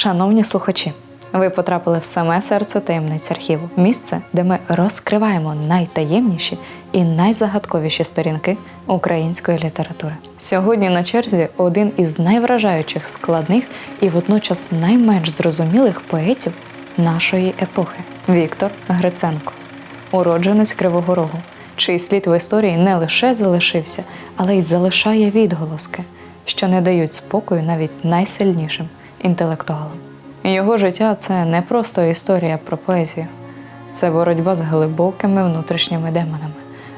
Шановні слухачі, ви потрапили в саме серце таємниць архіву. Місце, де ми розкриваємо найтаємніші і найзагадковіші сторінки української літератури. Сьогодні на черзі один із найвражаючих складних і водночас найменш зрозумілих поетів нашої епохи Віктор Гриценко, уродженець Кривого Рогу, чий слід в історії не лише залишився, але й залишає відголоски, що не дають спокою навіть найсильнішим інтелектуалам. Його життя це не просто історія про поезію, це боротьба з глибокими внутрішніми демонами,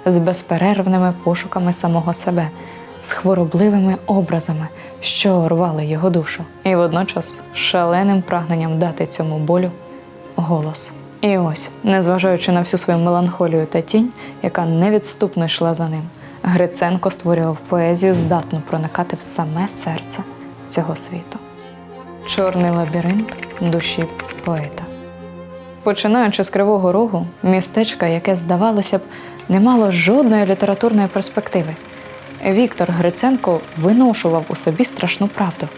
з безперервними пошуками самого себе, з хворобливими образами, що рвали його душу, і водночас шаленим прагненням дати цьому болю голос. І ось, незважаючи на всю свою меланхолію та тінь, яка невідступно йшла за ним, Гриценко створював поезію, здатну проникати в саме серце цього світу. Чорний лабіринт душі поета. Починаючи з Кривого Рогу, містечка, яке, здавалося б, не мало жодної літературної перспективи, Віктор Гриценко виношував у собі страшну правду.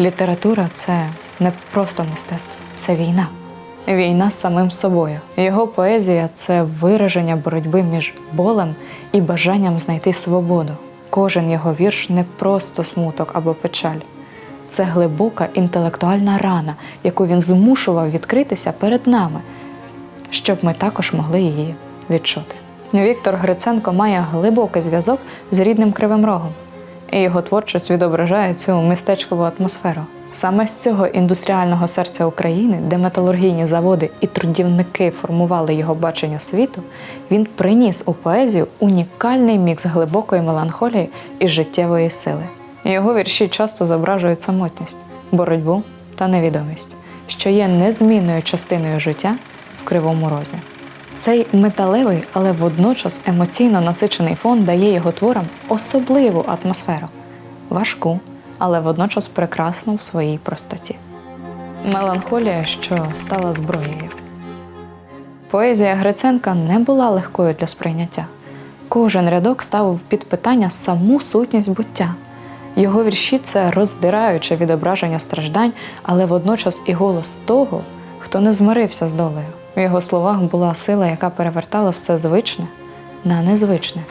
Література це не просто мистецтво, це війна. Війна з самим собою. Його поезія це вираження боротьби між болем і бажанням знайти свободу. Кожен його вірш не просто смуток або печаль. Це глибока інтелектуальна рана, яку він змушував відкритися перед нами, щоб ми також могли її відчути. Віктор Гриценко має глибокий зв'язок з рідним Кривим Рогом, і його творчість відображає цю містечкову атмосферу. Саме з цього індустріального серця України, де металургійні заводи і трудівники формували його бачення світу, він приніс у поезію унікальний мікс глибокої меланхолії і життєвої сили. Його вірші часто зображують самотність, боротьбу та невідомість, що є незмінною частиною життя в кривому розі. Цей металевий, але водночас емоційно насичений фон дає його творам особливу атмосферу, важку, але водночас прекрасну в своїй простоті. Меланхолія, що стала зброєю. Поезія Гриценка не була легкою для сприйняття. Кожен рядок ставив під питання саму сутність буття. Його вірші це роздираюче відображення страждань, але водночас і голос того, хто не змирився з долею. В його словах була сила, яка перевертала все звичне на незвичне.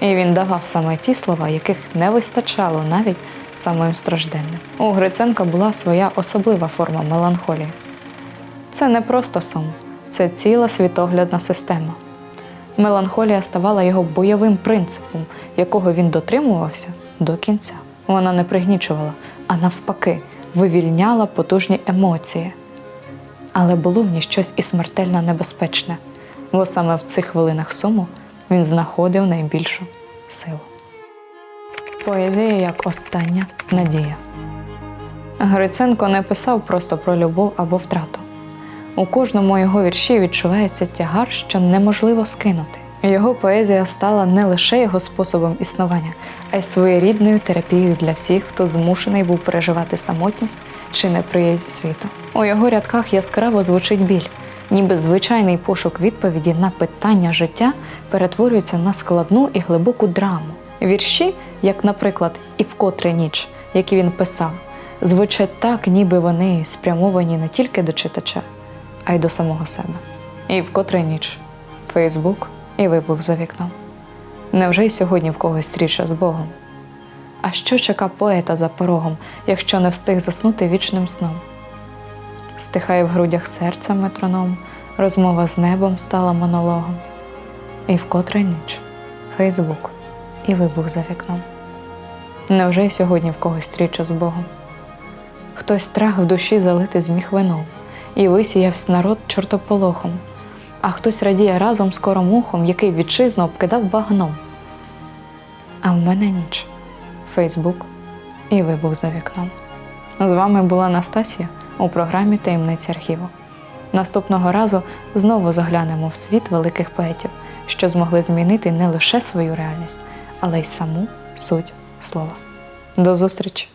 І він давав саме ті слова, яких не вистачало навіть самим стражденним. У Гриценка була своя особлива форма меланхолії. Це не просто сум, це ціла світоглядна система. Меланхолія ставала його бойовим принципом, якого він дотримувався до кінця. Вона не пригнічувала, а навпаки, вивільняла потужні емоції. Але було в ній щось і смертельно небезпечне, бо саме в цих хвилинах суму він знаходив найбільшу силу. Поезія як остання надія. Гриценко не писав просто про любов або втрату. У кожному його вірші відчувається тягар, що неможливо скинути. Його поезія стала не лише його способом існування, а й своєрідною терапією для всіх, хто змушений був переживати самотність чи неприязнь світу. У його рядках яскраво звучить біль, ніби звичайний пошук відповіді на питання життя перетворюється на складну і глибоку драму. Вірші, як, наприклад, і вкотре ніч, які він писав, звучать так, ніби вони спрямовані не тільки до читача, а й до самого себе. І вкотре ніч Фейсбук і вибух за вікном. Невже й сьогодні в когось стріча з Богом? А що чека поета за порогом, якщо не встиг заснути вічним сном? Стихає в грудях серця метроном, розмова з небом стала монологом. І вкотре ніч Фейсбук і вибух за вікном. Невже й сьогодні в когось стріча з Богом? Хтось страх в душі залити зміг вином, і висіявсь народ чортополохом, а хтось радіє разом з коромухом, який вітчизну обкидав багном. А в мене ніч, Фейсбук і вибух за вікном. З вами була Настасія у програмі Таємниці архіву. Наступного разу знову заглянемо в світ великих поетів, що змогли змінити не лише свою реальність, але й саму суть слова. До зустрічі!